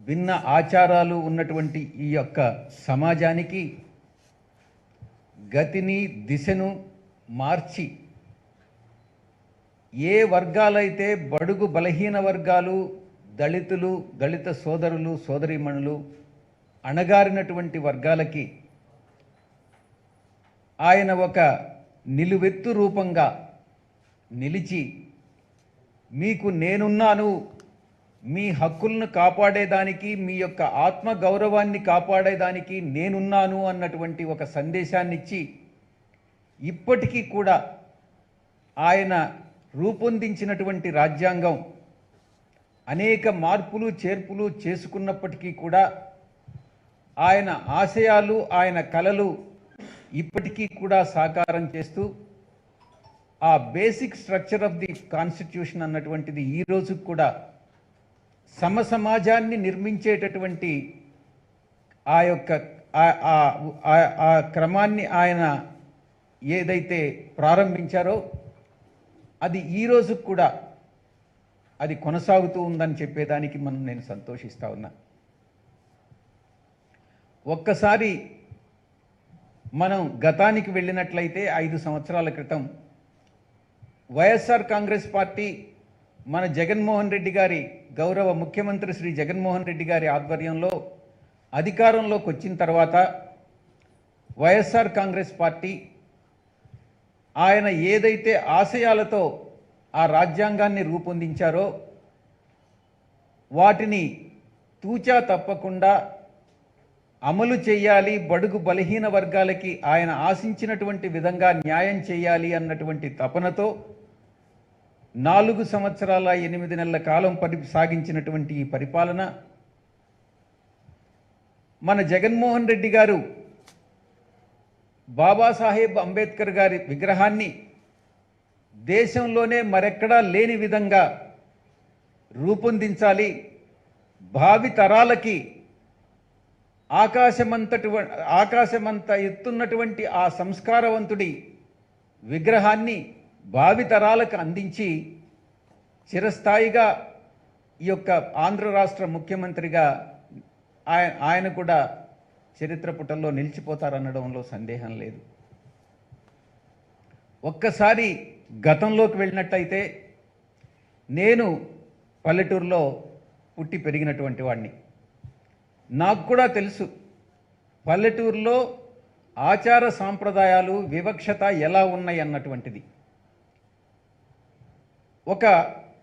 భిన్న ఆచారాలు ఉన్నటువంటి ఈ యొక్క సమాజానికి గతిని దిశను మార్చి ఏ వర్గాలైతే బడుగు బలహీన వర్గాలు దళితులు దళిత సోదరులు సోదరీమణులు అణగారినటువంటి వర్గాలకి ఆయన ఒక నిలువెత్తు రూపంగా నిలిచి మీకు నేనున్నాను మీ హక్కులను కాపాడేదానికి మీ యొక్క ఆత్మ గౌరవాన్ని కాపాడేదానికి నేనున్నాను అన్నటువంటి ఒక సందేశాన్ని ఇచ్చి ఇప్పటికీ కూడా ఆయన రూపొందించినటువంటి రాజ్యాంగం అనేక మార్పులు చేర్పులు చేసుకున్నప్పటికీ కూడా ఆయన ఆశయాలు ఆయన కలలు ఇప్పటికీ కూడా సాకారం చేస్తూ ఆ basic structure of the constitution అన్నటువంటిది ఈ రోజు కూడా సమ సమాజాన్ని నిర్మించేటటువంటి ఆ యొక్క ఆ- క్రమాన్ని ఆయన ఏదైతే ప్రారంభించారో అది ఈ రోజు కూడా అది కొనసాగుతూ ఉందని చెప్పేదానికి మనం నేను సంతోషిస్తా ఉన్నా. ఒక్కసారి మనం గతానికి వెళ్ళినట్లయితే ఐదు సంవత్సరాల క్రితం వైఎస్ఆర్ కాంగ్రెస్ పార్టీ మన జగన్మోహన్ రెడ్డి గారి గౌరవ ముఖ్యమంత్రి శ్రీ జగన్మోహన్ రెడ్డి గారి ఆధ్వర్యంలో అధికారంలోకి వచ్చిన తర్వాత వైఎస్ఆర్ కాంగ్రెస్ పార్టీ ఆయన ఏదైతే ఆశయాలతో ఆ రాజ్యాంగాన్ని రూపొందించారో వాటిని తూచా తప్పకుండా అమలు చేయాలి బడుగు బలహీన వర్గాలకి ఆయన ఆశించినటువంటి విధంగా న్యాయం చేయాలి అన్నటువంటి తపనతో నాలుగు సంవత్సరాల ఎనిమిది నెలల కాలం పరి సాగించినటువంటి ఈ పరిపాలన మన జగన్మోహన్ రెడ్డి గారు బాబాసాహెబ్ అంబేద్కర్ గారి విగ్రహాన్ని దేశంలోనే మరెక్కడా లేని విధంగా రూపొందించాలి. భావి తరాలకి ఆకాశమంతటి ఆకాశమంత ఎత్తున్నటువంటి ఆ సంస్కారవంతుడి విగ్రహాన్ని భావితరాలకు అందించి చిరస్థాయిగా ఈ యొక్క ఆంధ్ర రాష్ట్ర ముఖ్యమంత్రిగా ఆయన ఆయన కూడా చరిత్ర పుటల్లో నిలిచిపోతారనడంలో సందేహం లేదు. ఒక్కసారి గతంలోకి వెళ్ళినట్టయితే నేను పల్లెటూరులో పుట్టి పెరిగినటువంటి వాడిని నాకు కూడా తెలుసు పల్లెటూరులో ఆచార సాంప్రదాయాలు వివక్షత ఎలా ఉన్నాయి అన్నటువంటిది. ఒక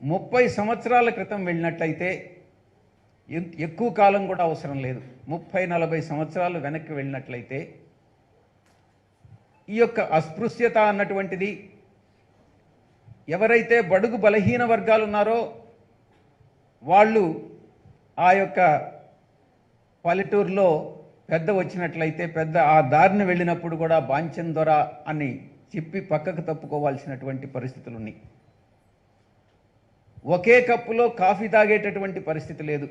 ముప్పై సంవత్సరాల క్రితం వెళ్ళినట్లయితే ఎక్కువ కాలం కూడా అవసరం లేదు. ముప్పై నలభై సంవత్సరాలు వెనక్కి వెళ్ళినట్లయితే ఈ యొక్క అస్పృశ్యత అన్నటువంటిది ఎవరైతే బడుగు బలహీన వర్గాలు ఉన్నారో వాళ్ళు ఆ యొక్క పల్లెటూరులో పెద్ద వచ్చినట్లయితే పెద్ద ఆ దారిని వెళ్ళినప్పుడు కూడా బాంచన్ దొర అని చెప్పి పక్కకు తప్పుకోవాల్సినటువంటి పరిస్థితులు ఉన్నాయి ఒకే కప్పులో కాఫీ తాగేటటువంటి పరిస్థితి లేదు.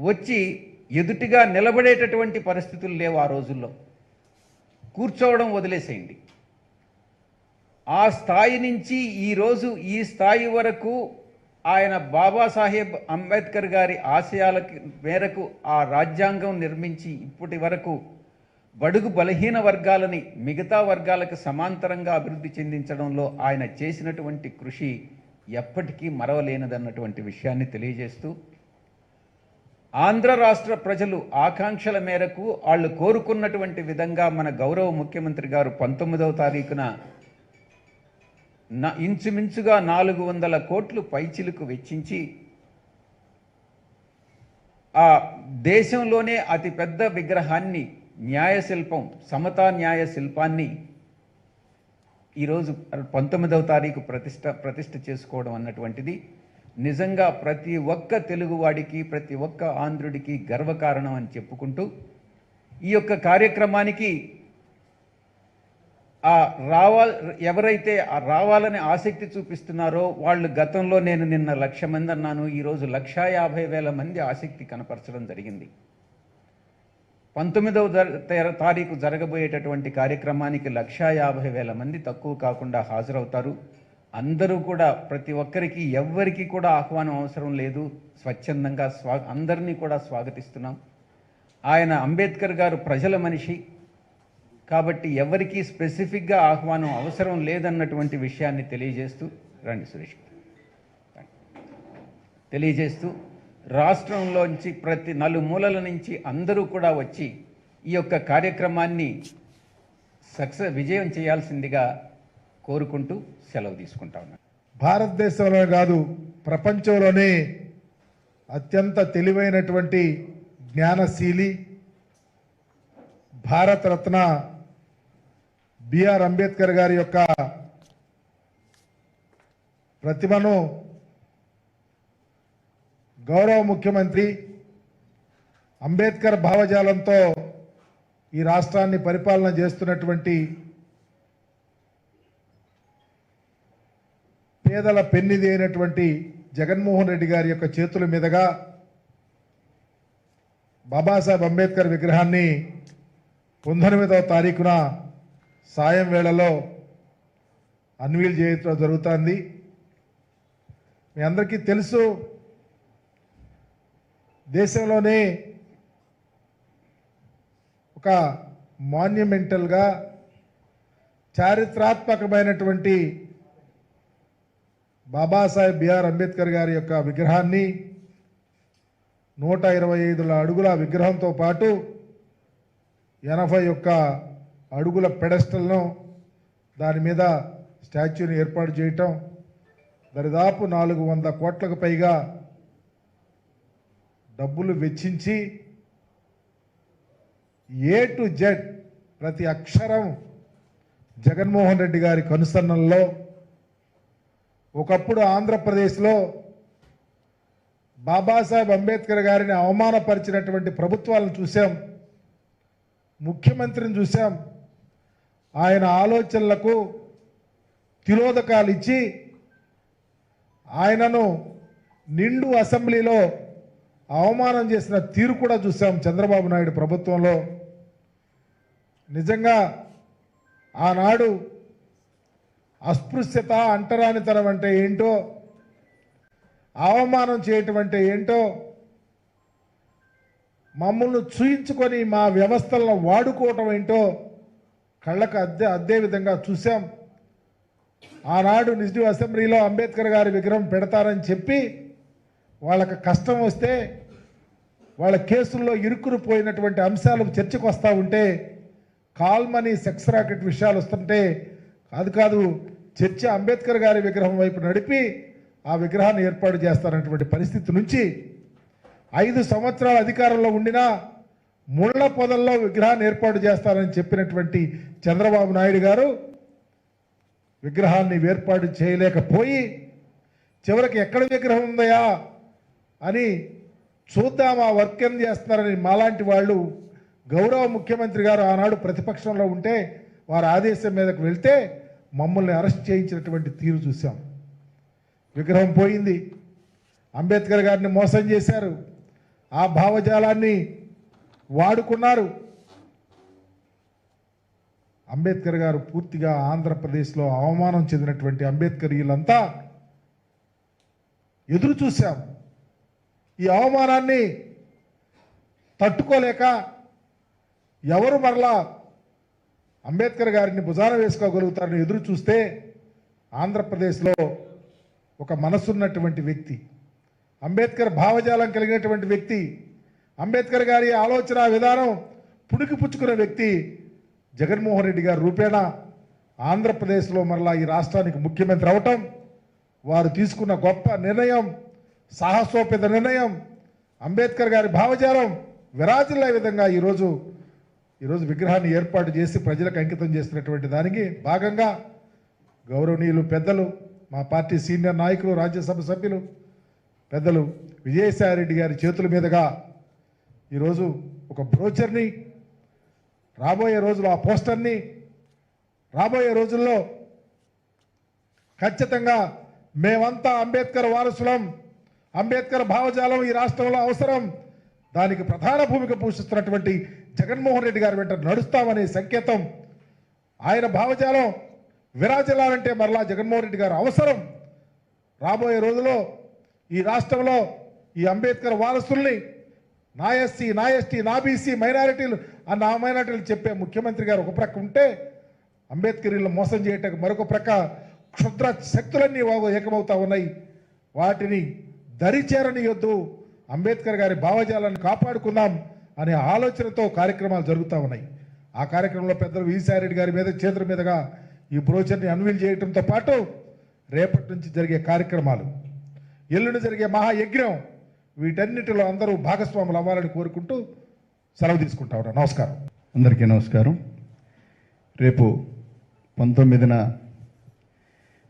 వచ్చి ఎదుటిగా నిలబడేటటువంటి పరిస్థితులు లేవు ఆ రోజుల్లో. కూర్చోవడం వదిలేసేయండి. ఆ స్థాయి నుంచి ఈరోజు ఈ స్థాయి వరకు ఆయన బాబాసాహెబ్ అంబేద్కర్ గారి ఆశయాల మేరకు ఆ రాజ్యాంగం నిర్మించి ఇప్పటి వరకు బడుగు బలహీన వర్గాలని మిగతా వర్గాలకు సమాంతరంగా అభివృద్ధి చెందించడంలో ఆయన చేసినటువంటి కృషి ఎప్పటికీ మరవలేనిదన్నటువంటి విషయాన్ని తెలియజేస్తూ ఆంధ్ర రాష్ట్ర ప్రజలు ఆకాంక్షల మేరకు వాళ్ళు కోరుకున్నటువంటి విధంగా మన గౌరవ ముఖ్యమంత్రి గారు పంతొమ్మిదవ తారీఖున ఇంచుమించుగా నాలుగు వందల కోట్లు పైచిలుకు వెచ్చించి ఆ దేశంలోనే అతిపెద్ద విగ్రహాన్ని న్యాయశిల్పం సమతా న్యాయ శిల్పాన్ని ఈరోజు పంతొమ్మిదవ తారీఖు ప్రతిష్ట ప్రతిష్ట చేసుకోవడం అన్నటువంటిది నిజంగా ప్రతి ఒక్క తెలుగువాడికి ప్రతి ఒక్క ఆంధ్రుడికి గర్వకారణం అని చెప్పుకుంటూ ఈ యొక్క కార్యక్రమానికి ఆ రావాల్ ఎవరైతే ఆ రావాలని ఆసక్తి చూపిస్తున్నారో వాళ్ళు గతంలో నేను నిన్న లక్ష మంది అన్నాను ఈరోజు లక్షా యాభై వేల మంది ఆసక్తి కనపరచడం జరిగింది. పంతొమ్మిదవ తారీఖు జరగబోయేటటువంటి కార్యక్రమానికి లక్షా యాభై వేల మంది తక్కువ కాకుండా హాజరవుతారు. అందరూ కూడా ప్రతి ఒక్కరికి ఎవ్వరికి కూడా ఆహ్వానం అవసరం లేదు. స్వచ్ఛందంగా స్వా అందరినీ కూడా స్వాగతిస్తున్నాం. ఆయన అంబేద్కర్ గారు ప్రజల మనిషి. కాబట్టి ఎవరికి స్పెసిఫిక్గా ఆహ్వానం అవసరం లేదన్నటువంటి విషయాన్ని తెలియజేస్తూ రండి సురేష్ తెలియజేస్తూ రాష్ట్రంలోంచి ప్రతి నలుమూలల నుంచి అందరూ కూడా వచ్చి ఈ యొక్క కార్యక్రమాన్ని సక్సెస్ విజయం చేయాల్సిందిగా కోరుకుంటూ సెలవు తీసుకుంటా ఉన్నాను. భారతదేశంలో కాదు ప్రపంచంలోనే అత్యంత తెలివైనటువంటి జ్ఞానశీలి భారతరత్న బిఆర్ అంబేద్కర్ గారి యొక్క ప్రతిభను గౌరవ ముఖ్యమంత్రి అంబేద్కర్ భావజాలంతో ఈ రాష్ట్రాన్ని పరిపాలన చేస్తున్నటువంటి పేదల పెన్నిది అయినటువంటి జగన్మోహన్ రెడ్డి గారి యొక్క చేతుల మీదుగా బాబాసాహెబ్ అంబేద్కర్ విగ్రహాన్ని పంతొమ్మిదవ తారీఖున సాయం వేళలో అన్వీల్ చేయడం జరుగుతుంది. మీ అందరికీ తెలుసు దేశంలోనే ఒక మాన్యుమెంటల్గా చారిత్రాత్మకమైనటువంటి బాబాసాహెబ్ బిఆర్ అంబేద్కర్ గారి యొక్క విగ్రహాన్ని నూట ఇరవై ఐదుల అడుగుల విగ్రహంతో పాటు ఎనభై ఒక్క అడుగుల పెడస్టల్ను దాని మీద స్టాచ్యూని ఏర్పాటు చేయటం దరిదాపు నాలుగు వంద కోట్లకు పైగా డబ్బులు వెచ్చించి ఏ టు జెడ్ ప్రతి అక్షరం జగన్మోహన్ రెడ్డి గారి కనుసన్నల్లో ఒకప్పుడు ఆంధ్రప్రదేశ్లో బాబాసాహెబ్ అంబేద్కర్ గారిని అవమానపరిచినటువంటి ప్రభుత్వాలను చూసాం ముఖ్యమంత్రిని చూసాం ఆయన ఆలోచనలకు తిరోధకాలు ఇచ్చి ఆయనను నిండు అసెంబ్లీలో అవమానం చేసిన తీరు కూడా చూసాం చంద్రబాబు నాయుడు ప్రభుత్వంలో. నిజంగా ఆనాడు అస్పృశ్యత అంటరానితనం అంటే ఏంటో అవమానం చేయటం అంటే ఏంటో మమ్మల్ని చూయించుకొని మా వ్యవస్థలను వాడుకోవటం ఏంటో కళ్ళకు అద్దె అదే విధంగా చూసాం. ఆనాడు నిజం అసెంబ్లీలో అంబేద్కర్ గారి విగ్రహం పెడతారని చెప్పి వాళ్ళకి కష్టం వస్తే వాళ్ళ కేసుల్లో ఇరుక్కురు పోయినటువంటి అంశాలు చర్చకు వస్తూ ఉంటే కాల్మనీ సెక్స్ రాకెట్ విషయాలు వస్తుంటే కాదు కాదు చర్చ అంబేద్కర్ గారి విగ్రహం వైపు నడిపి ఆ విగ్రహాన్ని ఏర్పాటు చేస్తారన్నటువంటి పరిస్థితి నుంచి ఐదు సంవత్సరాల అధికారంలో ఉండినా ముళ్ళ పొదల్లో విగ్రహాన్ని ఏర్పాటు చేస్తారని చెప్పినటువంటి చంద్రబాబు నాయుడు గారు విగ్రహాన్ని ఏర్పాటు చేయలేకపోయి చివరికి ఎక్కడ విగ్రహం ఉందయా అని చూద్దాం ఆ వర్క్ ఏం చేస్తున్నారని మాలాంటి వాళ్ళు గౌరవ ముఖ్యమంత్రి గారు ఆనాడు ప్రతిపక్షంలో ఉంటే వారి ఆదేశం మీదకు వెళ్తే మమ్మల్ని అరెస్ట్ చేయించినటువంటి తీరు చూసాం విగ్రహం పోయింది. అంబేద్కర్ గారిని మోసం చేశారు. ఆ భావజాలాన్ని వాడుకున్నారు. అంబేద్కర్ గారు పూర్తిగా ఆంధ్రప్రదేశ్లో అవమానం చెందినటువంటి అంబేద్కర్ వీళ్ళంతా ఎదురు చూశాము ఈ అవమానాన్ని తట్టుకోలేక ఎవరు మరలా అంబేద్కర్ గారిని భుజాన వేసుకోగలుగుతారని ఎదురు చూస్తే ఆంధ్రప్రదేశ్లో ఒక మనసున్నటువంటి వ్యక్తి అంబేద్కర్ భావజాలం కలిగినటువంటి వ్యక్తి అంబేద్కర్ గారి ఆలోచన విధానం పుణికి పుచ్చుకున్న వ్యక్తి జగన్మోహన్ రెడ్డి గారు రూపేణా. ఆంధ్రప్రదేశ్లో మరలా ఈ రాష్ట్రానికి ముఖ్యమంత్రి అవటం వారు తీసుకున్న గొప్ప నిర్ణయం సాహసోపేత నిర్ణయం అంబేద్కర్ గారి భావజాలం విరాజిల్లే విధంగా ఈరోజు ఈరోజు విగ్రహాన్ని ఏర్పాటు చేసి ప్రజలకు అంకితం చేస్తున్నటువంటి దానికి భాగంగా గౌరవనీయులు పెద్దలు మా పార్టీ సీనియర్ నాయకులు రాజ్యసభ సభ్యులు పెద్దలు విజయసాయిరెడ్డి గారి చేతుల మీదుగా ఈరోజు ఒక బ్రోచర్ని రాబోయే రోజులు ఆ పోస్టర్ని రాబోయే రోజుల్లో ఖచ్చితంగా మేమంతా అంబేద్కర్ వారసులం. అంబేద్కర్ భావజాలం ఈ రాష్ట్రంలో అవసరం. దానికి ప్రధాన భూమిక పోషిస్తున్నటువంటి జగన్మోహన్ రెడ్డి గారి వెంట నడుస్తామనే సంకేతం. ఆయన భావజాలం విరాజలాలంటే మరలా జగన్మోహన్ రెడ్డి గారు అవసరం. రాబోయే రోజులో ఈ రాష్ట్రంలో ఈ అంబేద్కర్ వారసుల్ని నా ఎస్సీ నా ఎస్టీ నా బీసీ మైనారిటీలు ఆ నా మైనారిటీలు చెప్పే ముఖ్యమంత్రి గారు ఒక ప్రక్క ఉంటే అంబేద్కర్లు మోసం చేయటం మరొక ప్రక్క క్షుద్ర శక్తులన్నీ ఏకమవుతా ఉన్నాయి. వాటిని దరి చేరనియొద్దు అంబేద్కర్ గారి భావజాలను కాపాడుకుందాం అనే ఆలోచనతో కార్యక్రమాలు జరుగుతూ ఉన్నాయి. ఆ కార్యక్రమంలో పెద్దలు విసారెడ్డి గారి మీద చేతుల మీదుగా ఈ బ్రోచర్ని అన్వీల్ చేయడంతో పాటు రేపటి నుంచి జరిగే కార్యక్రమాలు ఎల్లుండి జరిగే మహాయజ్ఞం వీటన్నిటిలో అందరూ భాగస్వాములు అవ్వాలని కోరుకుంటూ సెలవు తీసుకుంటా ఉన్నా నమస్కారం. అందరికీ నమస్కారం. రేపు పంతొమ్మిదిన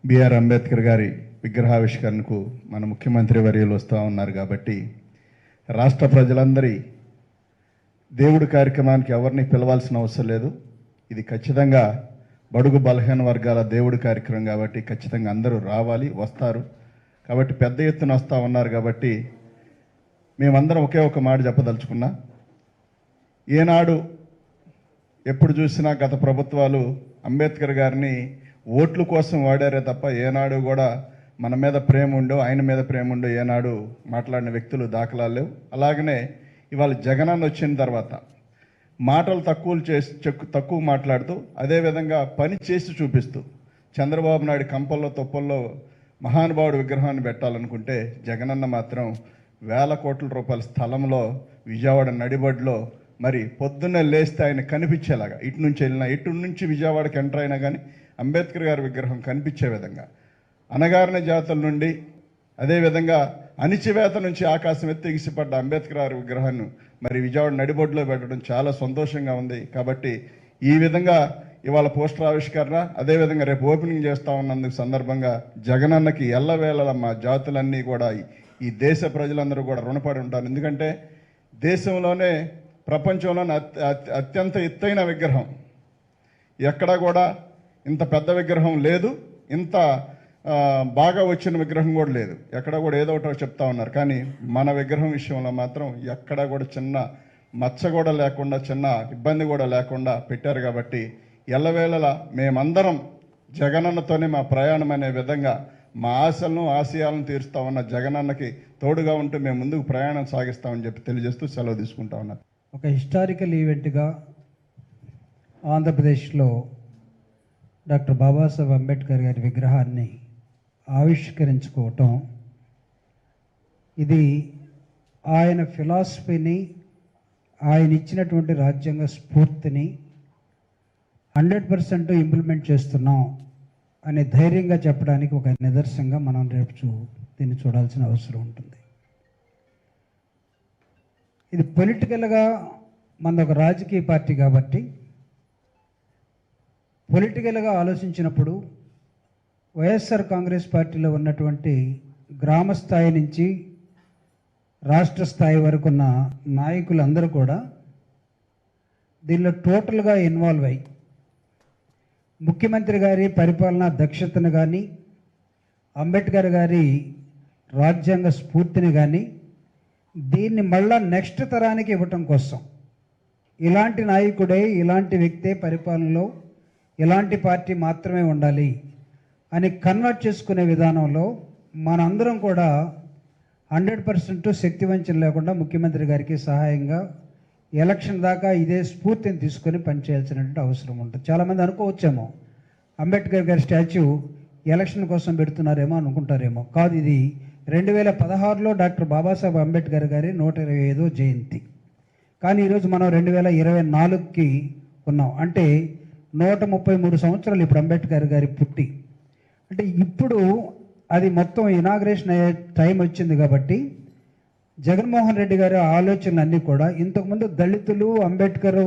బిఆర్ అంబేద్కర్ గారి విగ్రహావిష్కరణకు మన ముఖ్యమంత్రి వర్యులు వస్తూ ఉన్నారు కాబట్టి రాష్ట్ర ప్రజలందరి దేవుడి కార్యక్రమానికి ఎవరిని పిలవాల్సిన అవసరం లేదు. ఇది ఖచ్చితంగా బడుగు బలహీన వర్గాల దేవుడి కార్యక్రమం కాబట్టి ఖచ్చితంగా అందరూ రావాలి వస్తారు. కాబట్టి పెద్ద ఎత్తున వస్తూ ఉన్నారు కాబట్టి మేమందరం ఒకే ఒక మాట చెప్పదలుచుకున్నా. ఏనాడు ఎప్పుడు చూసినా గత ప్రభుత్వాలు అంబేద్కర్ గారిని ఓట్ల కోసం వాడారే తప్ప ఏనాడు కూడా మన మీద ప్రేమ ఉండో ఆయన మీద ప్రేమ ఉండో ఏనాడు మాట్లాడిన వ్యక్తులు దాఖలాలు అలాగనే ఇవాళ జగనన్న వచ్చిన తర్వాత మాటలు తక్కువలు చేసి చెక్కు- తక్కువ మాట్లాడుతూ అదేవిధంగా పని చేసి చూపిస్తూ చంద్రబాబు నాయుడు కంపల్లో తొప్పల్లో మహానుభావుడు విగ్రహాన్ని పెట్టాలనుకుంటే జగనన్న మాత్రం వేల కోట్ల రూపాయల స్థలంలో విజయవాడ నడిబడిలో మరి పొద్దున్నే లేస్తే ఆయన కనిపించేలాగా ఇటు నుంచి వెళ్ళినా ఇటు నుంచి విజయవాడకి ఎంటర్ అయినా కానీ అంబేద్కర్ గారి విగ్రహం కనిపించే విధంగా. అనగారిన జాతుల నుండి అదేవిధంగా అణిచివేత నుంచి ఆకాశం ఎత్తి ఎగిసిపడ్డ అంబేద్కర్ గారి విగ్రహాన్ని మరి విజయవాడ నడిబొడ్లో పెట్టడం చాలా సంతోషంగా ఉంది. కాబట్టి ఈ విధంగా ఇవాళ పోస్టర్ ఆవిష్కరణ అదేవిధంగా రేపు ఓపెనింగ్ చేస్తా ఉన్నందుకు సందర్భంగా జగనన్నకి ఎల్లవేళల మా జాతులన్నీ కూడా ఈ- దేశ ప్రజలందరూ కూడా రుణపడి ఉంటారు. ఎందుకంటే దేశంలోనే ప్రపంచంలోనే అత్యంత ఎత్తైన విగ్రహం. ఎక్కడా కూడా ఇంత పెద్ద విగ్రహం లేదు. ఇంత బాగా వచ్చిన విగ్రహం కూడా లేదు. ఎక్కడ కూడా ఏదో ఒకటో చెప్తా ఉన్నారు. కానీ మన విగ్రహం విషయంలో మాత్రం ఎక్కడ కూడా చిన్న మచ్చ కూడా లేకుండా చిన్న ఇబ్బంది కూడా లేకుండా పెట్టారు కాబట్టి ఎల్లవేళలా మేమందరం జగనన్నతోనే మా ప్రయాణం అనే విధంగా మా ఆశలను ఆశయాలను తీరుస్తా ఉన్న జగనన్నకి తోడుగా ఉంటూ మేము ముందుకు ప్రయాణం సాగిస్తామని చెప్పి తెలియజేస్తూ సెలవు తీసుకుంటా ఉన్నారు ఒక హిస్టారికల్ ఈవెంట్గా ఆంధ్రప్రదేశ్లో డాక్టర్ బాబాసాహెబ్ అంబేద్కర్ గారి విగ్రహాన్ని ఆవిష్కరించుకోవటం. ఇది ఆయన ఫిలాసఫీని ఆయన ఇచ్చినటువంటి రాజ్యాంగ స్ఫూర్తిని హండ్రెడ్ పర్సెంట్ ఇంప్లిమెంట్ చేస్తున్నాం అనే ధైర్యంగా చెప్పడానికి ఒక నిదర్శనంగా మనం రేపు చూ దీన్ని చూడాల్సిన అవసరం ఉంటుంది. ఇది పొలిటికల్గా మన ఒక రాజకీయ పార్టీ కాబట్టి పొలిటికల్గా ఆలోచించినప్పుడు వైఎస్ఆర్ కాంగ్రెస్ పార్టీలో ఉన్నటువంటి గ్రామ స్థాయి నుంచి రాష్ట్ర స్థాయి వరకు ఉన్న నాయకులందరూ కూడా దీనిలో టోటల్గా ఇన్వాల్వ్ అయ్యి ముఖ్యమంత్రి గారి పరిపాలనా దక్షతను కానీ అంబేద్కర్ గారి రాజ్యాంగ స్ఫూర్తిని కానీ దీన్ని మళ్ళా నెక్స్ట్ తరానికి ఇవ్వటం కోసం ఇలాంటి నాయకుడే ఇలాంటి వ్యక్తే పరిపాలనలో ఇలాంటి పార్టీ మాత్రమే ఉండాలి. అని కన్వర్ట్ చేసుకునే విధానంలో మనందరం కూడా హండ్రెడ్ పర్సెంట్ శక్తి వంచన లేకుండా ముఖ్యమంత్రి గారికి సహాయంగా ఎలక్షన్ దాకా ఇదే స్ఫూర్తిని తీసుకొని పనిచేయాల్సినటువంటి అవసరం ఉంటుంది. చాలామంది అనుకోవచ్చేమో అంబేద్కర్ గారి స్టాచ్యూ ఎలక్షన్ కోసం పెడుతున్నారేమో అనుకుంటారేమో. కాదు ఇది రెండు వేల పదహారులో డాక్టర్ బాబాసాహెబ్ అంబేద్కర్ గారి నూట ఇరవై ఐదో జయంతి. కానీ ఈరోజు మనం రెండు వేల ఇరవై నాలుగుకి ఉన్నాం. అంటే నూట ముప్పై మూడు సంవత్సరాలు ఇప్పుడు అంబేద్కర్ గారి పుట్టి. అంటే ఇప్పుడు అది మొత్తం ఇనాగ్రేషన్ అయ్యే టైం వచ్చింది కాబట్టి జగన్మోహన్ రెడ్డి గారి ఆలోచనలు అన్నీ కూడా ఇంతకుముందు దళితులు అంబేద్కర్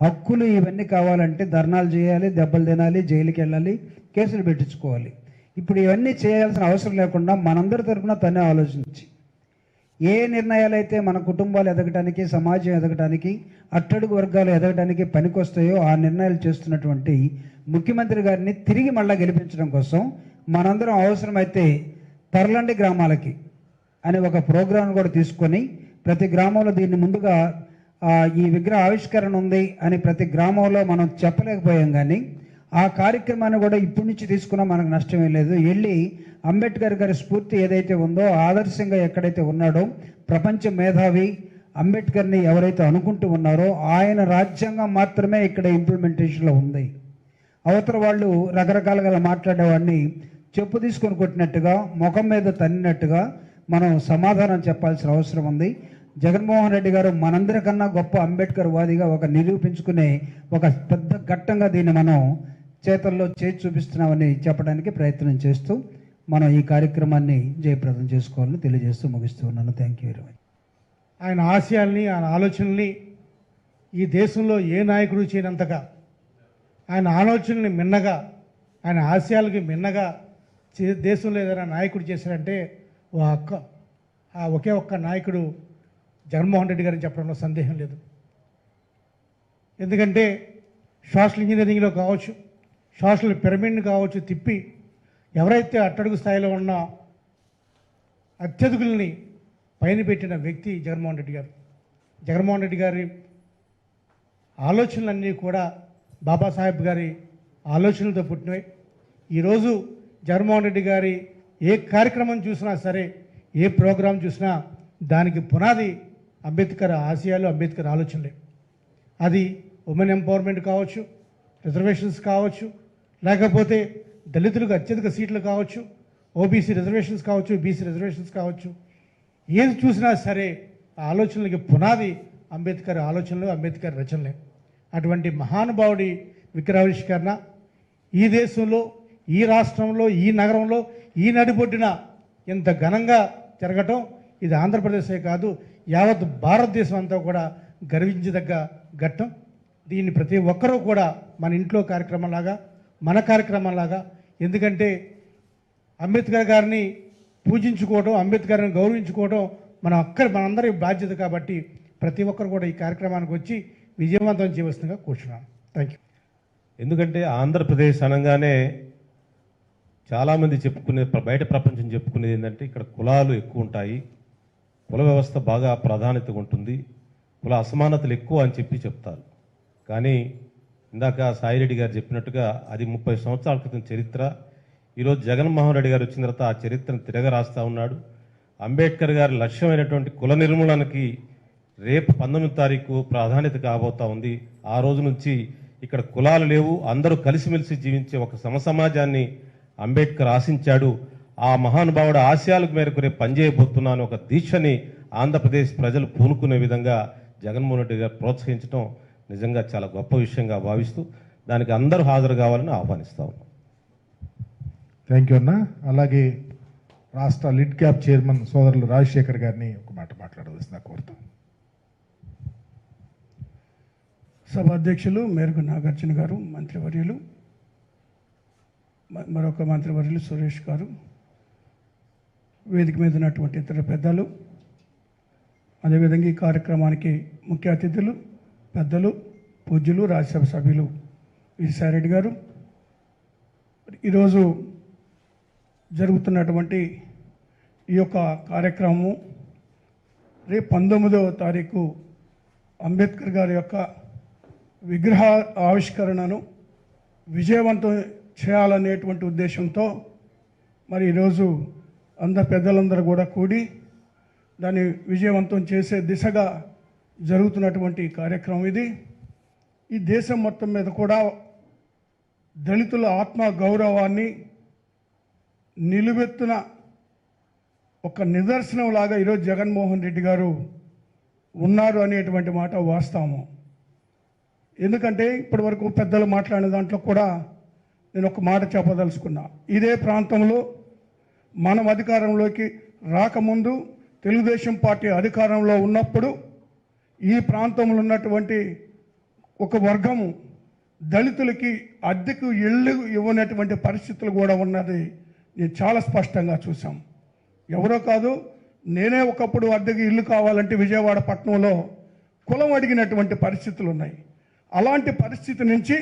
హక్కులు ఇవన్నీ కావాలంటే ధర్నాలు చేయాలి దెబ్బలు తినాలి జైలుకి వెళ్ళాలి కేసులు పెట్టించుకోవాలి. ఇప్పుడు ఇవన్నీ చేయాల్సిన అవసరం లేకుండా మనందరి తరపున తనే ఆలోచించి ఏ నిర్ణయాలు అయితే మన కుటుంబాలు ఎదగటానికి సమాజం ఎదగటానికి అట్టడుగు వర్గాలు ఎదగటానికి పనికొస్తాయో ఆ నిర్ణయాలు చేస్తున్నటువంటి ముఖ్యమంత్రి గారిని తిరిగి మళ్ళా గెలిపించడం కోసం మనందరం అవసరమైతే తరలండి గ్రామాలకి అనే ఒక ప్రోగ్రాం కూడా తీసుకొని ప్రతి గ్రామంలో దీన్ని ముందుగా ఈ విగ్రహ ఆవిష్కరణ ఉంది అని ప్రతి గ్రామంలో మనం చెప్పలేకపోయాం కానీ ఆ కార్యక్రమాన్ని కూడా ఇప్పటి నుంచి తీసుకున్నా మనకు నష్టమే లేదు. వెళ్ళి అంబేద్కర్ గారి స్ఫూర్తి ఏదైతే ఉందో ఆదర్శంగా ఎక్కడైతే ఉన్నాడో ప్రపంచ మేధావి అంబేద్కర్ని ఎవరైతే అనుకుంటూ ఉన్నారో ఆయన రాజ్యాంగం మాత్రమే ఇక్కడ ఇంప్లిమెంటేషన్లో ఉంది. అవతల వాళ్ళు రకరకాలుగా మాట్లాడేవాడిని చెప్పు తీసుకొని కొట్టినట్టుగా ముఖం మీద తన్నినట్టుగా మనం సమాధానం చెప్పాల్సిన అవసరం ఉంది. జగన్మోహన్ రెడ్డి గారు మనందరికన్నా గొప్ప అంబేద్కర్ వాదిగా ఒక నిరూపించుకునే ఒక పెద్ద ఘట్టంగా దీన్ని మనం చేతల్లో చేసి చూపిస్తున్నామని చెప్పడానికి ప్రయత్నం చేస్తూ మనం ఈ కార్యక్రమాన్ని జయప్రదం చేసుకోవాలని తెలియజేస్తూ ముగిస్తూ ఉన్నాను. థ్యాంక్ యూ వెరీ మచ్ ఆయన ఆశయాల్ని ఆయన ఆలోచనల్ని ఈ దేశంలో ఏ నాయకుడు చేయనంతగా ఆయన ఆలోచనల్ని మిన్నగా ఆయన ఆశయాలకి మిన్నగా చే- దేశంలో ఏదైనా నాయకుడు చేశారంటే ఓ అక్క ఆ ఒకే ఒక్క నాయకుడు జగన్మోహన్ రెడ్డి గారిని చెప్పడంలో సందేహం లేదు. ఎందుకంటే సోషల్ ఇంజనీరింగ్లో కావచ్చు సోషల్ పిరమిడ్ని కావచ్చు తిప్పి ఎవరైతే అట్టడుగు స్థాయిలో ఉన్న అత్యధికుల్ని పైన పెట్టిన వ్యక్తి జగన్మోహన్ రెడ్డి గారు. జగన్మోహన్ రెడ్డి గారి ఆలోచనలన్నీ కూడా బాబాసాహెబ్ గారి ఆలోచనలతో పుట్టినవి. ఈరోజు జగన్మోహన్ రెడ్డి గారి ఏ కార్యక్రమం చూసినా సరే ఏ ప్రోగ్రాం చూసినా దానికి పునాది అంబేద్కర్ ఆశయాలు అంబేద్కర్ ఆలోచనలే. అది ఉమెన్ ఎంపవర్మెంట్ కావచ్చు రిజర్వేషన్స్ కావచ్చు లేకపోతే దళితులకు అత్యధిక సీట్లు కావచ్చు ఓబీసీ రిజర్వేషన్స్ కావచ్చు బీసీ రిజర్వేషన్స్ కావచ్చు. ఏది చూసినా సరే ఆలోచనలకి పునాది అంబేద్కర్ ఆలోచనలు అంబేద్కర్ రచనలే. అటువంటి మహానుభావుడి విగ్రహావిష్కరణ ఈ దేశంలో ఈ రాష్ట్రంలో ఈ నగరంలో ఈ నడిబొడ్డిన ఇంత ఘనంగా జరగటం ఇది ఆంధ్రప్రదేశే కాదు యావత్ భారతదేశం అంతా కూడా గర్వించదగ్గ ఘట్టం. దీన్ని ప్రతి ఒక్కరూ కూడా మన ఇంట్లో కార్యక్రమంలాగా మన కార్యక్రమంలాగా. ఎందుకంటే అంబేద్కర్ గారిని పూజించుకోవడం అంబేద్కర్ని గౌరవించుకోవడం మన ఒక్కరి మనందరి బాధ్యత కాబట్టి ప్రతి ఒక్కరు కూడా ఈ కార్యక్రమానికి వచ్చి విజయవంతం చేయవలసిందిగా కూర్చున్నాను. థ్యాంక్ యూ ఎందుకంటే ఆంధ్రప్రదేశ్ అనగానే చాలామంది చెప్పుకునే బయట ప్రపంచం చెప్పుకునేది ఏంటంటే ఇక్కడ కులాలు ఎక్కువ ఉంటాయి. కుల వ్యవస్థ బాగా ప్రాధాన్యత ఉంటుంది. కుల అసమానతలు ఎక్కువ అని చెప్పి చెప్తారు. కానీ ఇందాక సాయిరెడ్డి గారు చెప్పినట్టుగా అది ముప్పై సంవత్సరాల క్రితం చరిత్ర. ఈరోజు జగన్మోహన్ రెడ్డి గారు వచ్చిన తర్వాత ఆ చరిత్రను తిరగరాస్తా ఉన్నాడు. అంబేద్కర్ గారి లక్ష్యమైనటువంటి కుల నిర్మూలనకి రేపు పంతొమ్మిది తారీఖు ప్రాధాన్యత కాబోతా ఉంది. ఆ రోజు నుంచి ఇక్కడ కులాలు లేవు. అందరూ కలిసిమెలిసి జీవించే ఒక సమసమాజాన్ని అంబేద్కర్ ఆశించాడు. ఆ మహానుభావుడు ఆశయాలకు మేరకు రేపు పనిచేయబోతున్నాను ఒక దీక్షని ఆంధ్రప్రదేశ్ ప్రజలు పూనుకునే విధంగా జగన్మోహన్ రెడ్డి గారు ప్రోత్సహించడం నిజంగా చాలా గొప్ప విషయంగా భావిస్తూ దానికి అందరూ హాజరు కావాలని ఆహ్వానిస్తా ఉన్నాం. థ్యాంక్ యూ అన్న. అలాగే రాష్ట్ర లిడ్ క్యాప్ చైర్మన్ సోదరులు రాజశేఖర్ గారిని ఒక మాట మాట్లాడవలసిన కోరుతాం. సభ అధ్యక్షులు మేరకు నాగార్జున గారు మంత్రివర్యులు మరొక మంత్రివర్యులు సురేష్ గారు వేదిక మీద ఉన్నటువంటి ఇతర పెద్దలు అదేవిధంగా ఈ కార్యక్రమానికి ముఖ్య అతిథులు పెద్దలు పూజ్యులు రాజ్యసభ సభ్యులు విజయసాయిరెడ్డి గారు. ఈరోజు జరుగుతున్నటువంటి ఈ యొక్క కార్యక్రమము రేపు పంతొమ్మిదవ తారీఖు అంబేద్కర్ గారి యొక్క విగ్రహ ఆవిష్కరణను విజయవంతం చేయాలనేటువంటి ఉద్దేశంతో మరి ఈరోజు అందరు పెద్దలందరూ కూడా కూడి దాన్ని విజయవంతం చేసే దిశగా జరుగుతున్నటువంటి కార్యక్రమం ఇది. ఈ దేశం మొత్తం మీద కూడా దళితుల ఆత్మ గౌరవాన్ని నిలువెత్తున ఒక నిదర్శనం లాగా ఈరోజు జగన్మోహన్ రెడ్డి గారు ఉన్నారు అనేటువంటి మాట వాస్తాము ఎందుకంటే ఇప్పటివరకు పెద్దలు మాట్లాడిన దాంట్లో కూడా నేను ఒక మాట చెప్పదలుచుకున్నా. ఇదే ప్రాంతంలో మనం అధికారంలోకి రాకముందు తెలుగుదేశం పార్టీ అధికారంలో ఉన్నప్పుడు ఈ ప్రాంతంలో ఉన్నటువంటి ఒక వర్గము దళితులకి అద్దెకు ఇళ్ళు ఇవ్వనటువంటి పరిస్థితులు కూడా ఉన్నది నేను చాలా స్పష్టంగా చూసాం ఎవరో కాదు నేనే ఒకప్పుడు అద్దెకి ఇల్లు కావాలంటే విజయవాడ పట్టణంలో కులం అడిగినటువంటి పరిస్థితులు ఉన్నాయి. అలాంటి పరిస్థితి నుంచి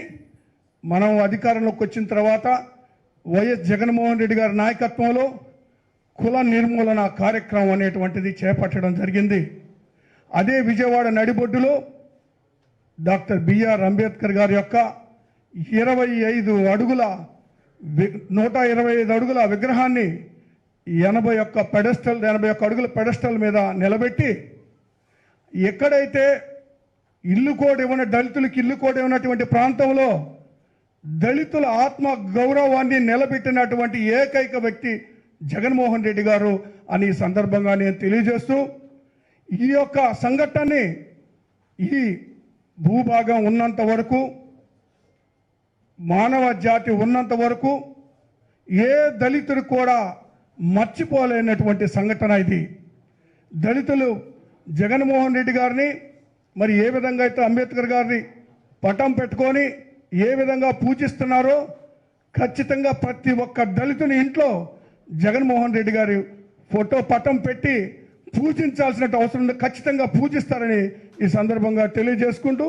మనం అధికారంలోకి వచ్చిన తర్వాత వైఎస్ జగన్మోహన్ రెడ్డి గారి నాయకత్వంలో కుల నిర్మూలన కార్యక్రమం అనేటువంటిది చేపట్టడం జరిగింది. అదే విజయవాడ నడిబొడ్డులో డాక్టర్ బిఆర్ అంబేద్కర్ గారి యొక్క ఇరవై ఐదు అడుగుల నూట ఇరవై ఐదు అడుగుల విగ్రహాన్ని ఎనభై ఒక్క పెడస్టల్ ఎనభై ఒక్క అడుగుల పెడస్టల్ మీద నిలబెట్టి ఎక్కడైతే ఇల్లు కోడ్ ఇవ్వని దళితులకి ఇల్లు కోడ్ ఇవ్వనటువంటి ప్రాంతంలో దళితుల ఆత్మ గౌరవాన్ని నిలబెట్టినటువంటి ఏకైక వ్యక్తి జగన్మోహన్ రెడ్డి గారు అని సందర్భంగా నేను తెలియజేస్తూ ఈ యొక్క సంఘటనని ఈ భూభాగం ఉన్నంత వరకు మానవ జాతి ఉన్నంత వరకు ఏ దళితుడు కూడా మర్చిపోలేనటువంటి సంఘటన ఇది. దళితులు జగన్మోహన్ రెడ్డి గారిని మరి ఏ విధంగా అయితే అంబేద్కర్ గారిని పటం పెట్టుకొని ఏ విధంగా పూజిస్తున్నారో ఖచ్చితంగా ప్రతి ఒక్క దళితుని ఇంట్లో జగన్మోహన్ రెడ్డి గారి ఫోటో పటం పెట్టి పూజించాల్సిన అవసరం ఉంది ఖచ్చితంగా పూజిస్తారని ఈ సందర్భంగా తెలియజేసుకుంటూ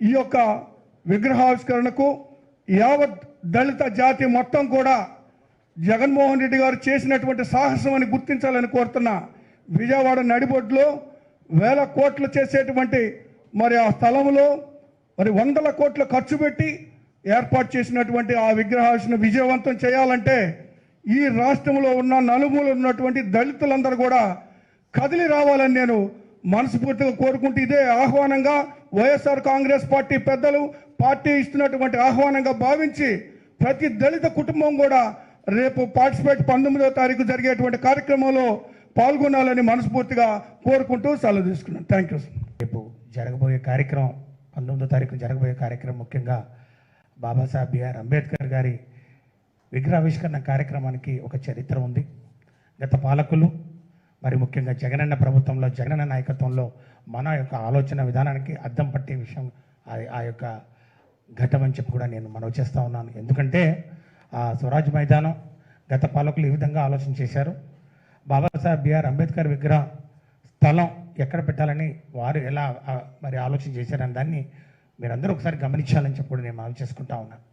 ఈ యొక్క విగ్రహావిష్కరణకు యావత్ దళిత జాతి మొత్తం కూడా జగన్మోహన్ రెడ్డి గారు చేసినటువంటి సాహసం అని గుర్తించాలని కోరుతున్న విజయవాడ నడిబొడ్లో వేల కోట్లు చేసేటువంటి మరి ఆ స్థలంలో మరి వందల కోట్లు ఖర్చు పెట్టి ఏర్పాటు చేసినటువంటి ఆ విగ్రహాలను విజయవంతం చేయాలంటే ఈ రాష్ట్రంలో ఉన్న నలుమూలు ఉన్నటువంటి దళితులందరూ కూడా కదిలి రావాలని నేను మనస్ఫూర్తిగా కోరుకుంటూ ఇదే ఆహ్వానంగా వైఎస్ఆర్ కాంగ్రెస్ పార్టీ పెద్దలు పార్టీ ఇస్తున్నటువంటి ఆహ్వానంగా భావించి ప్రతి దళిత కుటుంబం కూడా రేపు పార్టిసిపేట్ పంతొమ్మిదో తారీఖు జరిగేటువంటి కార్యక్రమంలో పాల్గొనాలని మనస్ఫూర్తిగా కోరుకుంటూ సెలవు తీసుకున్నాను. థ్యాంక్ యూ రేపు జరగబోయే కార్యక్రమం పంతొమ్మిదో తారీఖు జరగబోయే కార్యక్రమం ముఖ్యంగా బాబాసాహెబ్ బిఆర్ అంబేద్కర్ గారి విగ్రహావిష్కరణ కార్యక్రమానికి ఒక చరిత్ర ఉంది. గత పాలకులు మరి ముఖ్యంగా జగనన్న ప్రభుత్వంలో జగనన్న నాయకత్వంలో మన యొక్క ఆలోచన విధానానికి అద్దం పట్టే విషయం ఆ- ఆ యొక్క ఘట్టం అని చెప్పి కూడా నేను మనవి చేస్తూ ఉన్నాను. ఎందుకంటే ఆ స్వరాజ్ మైదానం గత పాలకులు ఈ విధంగా ఆలోచన చేశారు. బాబాసాహెబ్ బిఆర్ అంబేద్కర్ విగ్రహం స్థలం ఎక్కడ పెట్టాలని వారు ఎలా మరి ఆలోచన చేశారని దాన్ని మీరందరూ ఒకసారి గమనించాలని చెప్పి కూడా నేను మనవి చేసుకుంటా ఉన్నాను.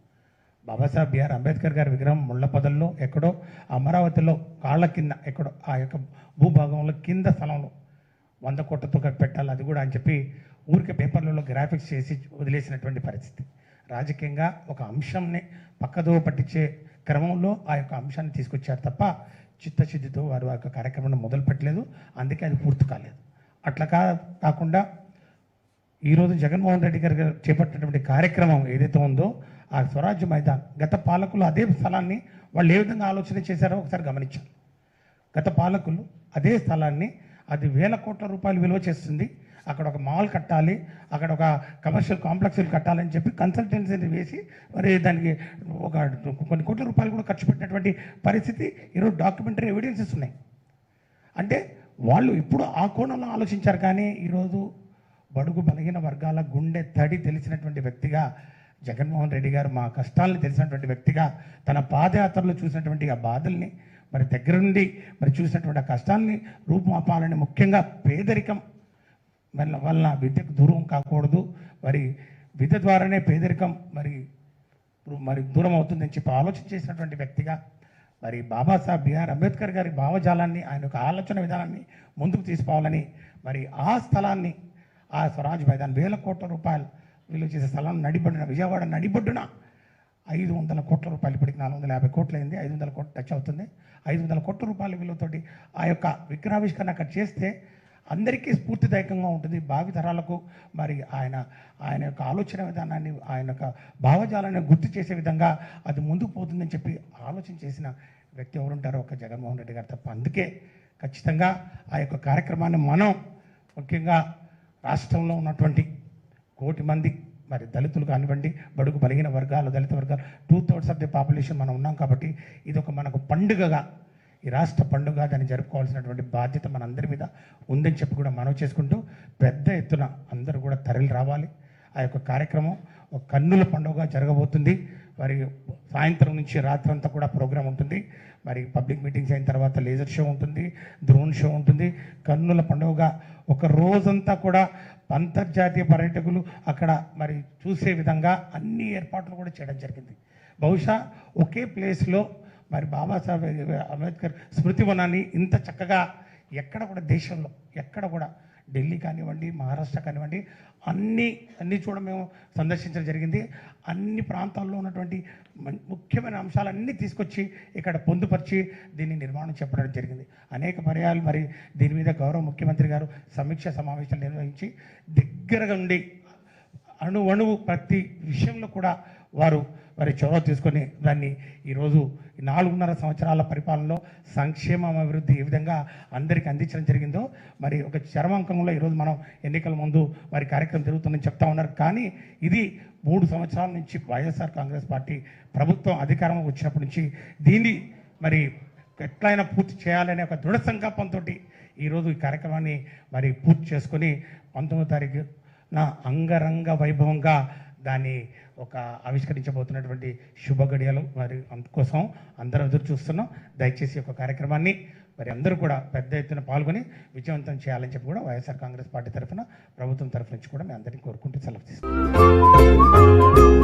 బాబాసాహెబ్ బిఆర్ అంబేద్కర్ గారి విగ్రహం ముళ్ళపదల్లో ఎక్కడో అమరావతిలో కాళ్ళ కింద ఎక్కడో ఆ యొక్క భూభాగంలో కింద స్థలంలో వంద కోట్లతో పెట్టాలి అది కూడా అని చెప్పి ఊరికే పేపర్లలో గ్రాఫిక్స్ చేసి వదిలేసినటువంటి పరిస్థితి. రాజకీయంగా ఒక అంశంని పక్కదో పట్టించే క్రమంలో ఆ యొక్క అంశాన్ని తీసుకొచ్చారు తప్ప చిత్తశుద్ధితో వారు ఆ యొక్క కార్యక్రమాన్ని మొదలు పెట్టలేదు. అందుకే అది పూర్తి కాలేదు. అట్లా కా కాకుండా ఈరోజు జగన్మోహన్ రెడ్డి గారు చేపట్టినటువంటి కార్యక్రమం ఏదైతే ఉందో ఆ స్వరాజ్య మైదాన్. గత పాలకులు అదే స్థలాన్ని వాళ్ళు ఏ విధంగా ఆలోచన చేశారో ఒకసారి గమనించాలి. గత పాలకులు అదే స్థలాన్ని అది వేల కోట్ల రూపాయలు విలువ చేస్తుంది. అక్కడ ఒక మాల్ కట్టాలి అక్కడ ఒక కమర్షియల్ కాంప్లెక్స్లు కట్టాలని చెప్పి కన్సల్టెన్సీని వేసి మరి దానికి ఒక కొన్ని కోట్ల రూపాయలు కూడా ఖర్చు పెట్టినటువంటి పరిస్థితి ఈరోజు డాక్యుమెంటరీ ఎవిడెన్సెస్ ఉన్నాయి. అంటే వాళ్ళు ఇప్పుడు ఆ కోణంలో ఆలోచించారు కానీ ఈరోజు బడుగు బలహీన వర్గాల గుండె తడి తెలిసినటువంటి వ్యక్తిగా జగన్మోహన్ రెడ్డి గారు మా కష్టాలను తెలిసినటువంటి వ్యక్తిగా తన పాదయాత్రలో చూసినటువంటి ఆ బాధల్ని మరి దగ్గర నుండి మరి చూసినటువంటి ఆ కష్టాలని రూపుమాపాలని ముఖ్యంగా పేదరికం వల్ల వల్ల విద్యకు దూరం కాకూడదు. మరి విద్య ద్వారానే పేదరికం మరి మరి దూరం అవుతుందని చెప్పి ఆలోచన చేసినటువంటి వ్యక్తిగా మరి బాబాసాహెబ్ బిఆర్ అంబేద్కర్ గారి భావజాలాన్ని ఆయన యొక్క ఆలోచన విధానాన్ని ముందుకు తీసుకోవాలని మరి ఆ స్థలాన్ని ఆ స్వరాజ్ మైదాన్ వేల కోట్ల రూపాయలు విలువ చేసే స్థలం నడిపడిన? విజయవాడ నడిపడ్డున? ఐదు వందల కోట్ల రూపాయలు ఇప్పటికి నాలుగు వందల యాభై కోట్లు అయింది ఐదు వందల కోట్లు టచ్ అవుతుంది. ఐదు వందల కోట్ల రూపాయల విలువతోటి ఆ యొక్క విగ్రహావిష్కరణ అక్కడ చేస్తే అందరికీ స్ఫూర్తిదాయకంగా ఉంటుంది. భావి తరాలకు మరి ఆయన ఆయన యొక్క ఆలోచన విధానాన్ని ఆయన యొక్క భావజాలాన్ని గుర్తు చేసే విధంగా అది ముందుకు పోతుందని చెప్పి ఆలోచన చేసిన వ్యక్తి ఎవరుంటారో ఒక జగన్మోహన్ రెడ్డి గారు తప్ప. అందుకే ఖచ్చితంగా ఆ యొక్క కార్యక్రమాన్ని మనం ముఖ్యంగా రాష్ట్రంలో ఉన్నటువంటి కోటి మంది మరి దళితులు కానివ్వండి బడుగు బలిగిన వర్గాలు దళిత వర్గాలు two thirds of the population మనం ఉన్నాం కాబట్టి ఇది ఒక మనకు పండుగగా ఈ రాష్ట్ర పండుగ దాన్ని జరుపుకోవాల్సినటువంటి బాధ్యత మనందరి మీద ఉందని చెప్పి కూడా మనవి చేసుకుంటూ పెద్ద ఎత్తున అందరూ కూడా తరలి రావాలి. ఆ యొక్క కార్యక్రమం ఒక కన్నుల పండుగగా జరగబోతుంది. మరి సాయంత్రం నుంచి రాత్రంతా కూడా ప్రోగ్రాం ఉంటుంది. మరి పబ్లిక్ మీటింగ్స్ అయిన తర్వాత లేజర్ షో ఉంటుంది డ్రోన్ షో ఉంటుంది. కన్నుల పండుగగా ఒక రోజంతా కూడా అంతర్జాతీయ పర్యాటకులు అక్కడ మరి చూసే విధంగా అన్ని ఏర్పాట్లు కూడా చేయడం జరిగింది. బహుశా ఒకే ప్లేస్లో మరి బాబాసాహెబ్ అంబేద్కర్ స్మృతి వనాన్ని ఇంత చక్కగా ఎక్కడ కూడా దేశంలో ఎక్కడ కూడా ఢిల్లీ కానివ్వండి మహారాష్ట్ర కానివ్వండి అన్ని అన్ని చూడ మేము సందర్శించడం జరిగింది. అన్ని ప్రాంతాల్లో ఉన్నటువంటి మం- ముఖ్యమైన అంశాలన్నీ తీసుకొచ్చి ఇక్కడ పొందుపరిచి దీన్ని నిర్మాణం చెప్పడం జరిగింది. అనేక పర్యాలు మరి దీని మీద గౌరవ ముఖ్యమంత్రి గారు సమీక్ష సమావేశాలు నిర్వహించి దగ్గరగా ఉండి అణువణువు ప్రతి విషయంలో కూడా వారు మరి చొరవ తీసుకొని దాన్ని ఈరోజు ఈ నాలుగున్నర సంవత్సరాల పరిపాలనలో సంక్షేమ అభివృద్ధి ఏ విధంగా అందరికీ అందించడం జరిగిందో మరి ఒక చరమాంకంలో ఈరోజు మనం ఎన్నికల ముందు మరి కార్యక్రమం జరుగుతుందని చెప్తా ఉన్నారు. కానీ ఇది మూడు సంవత్సరాల నుంచి వైఎస్ఆర్ కాంగ్రెస్ పార్టీ ప్రభుత్వం అధికారం వచ్చినప్పటి నుంచి దీన్ని మరి ఎట్లయినా పూర్తి చేయాలనే ఒక దృఢ సంకల్పంతో ఈరోజు ఈ కార్యక్రమాన్ని మరి పూర్తి చేసుకొని పంతొమ్మిదో తారీఖు అంగరంగ వైభవంగా దాన్ని ఒక ఆవిష్కరించబోతున్నటువంటి శుభ గడియలు మరి అందుకోసం అందరూ ఎదురు చూస్తున్నాం. దయచేసి ఒక కార్యక్రమాన్ని మరి అందరూ కూడా పెద్ద ఎత్తున పాల్గొని విజయవంతం చేయాలని చెప్పి కూడా వైఎస్ఆర్ కాంగ్రెస్ పార్టీ తరఫున ప్రభుత్వం తరఫు నుంచి కూడా మేము అందరినీ కోరుకుంటూ సెలవు తీసుకుంటాం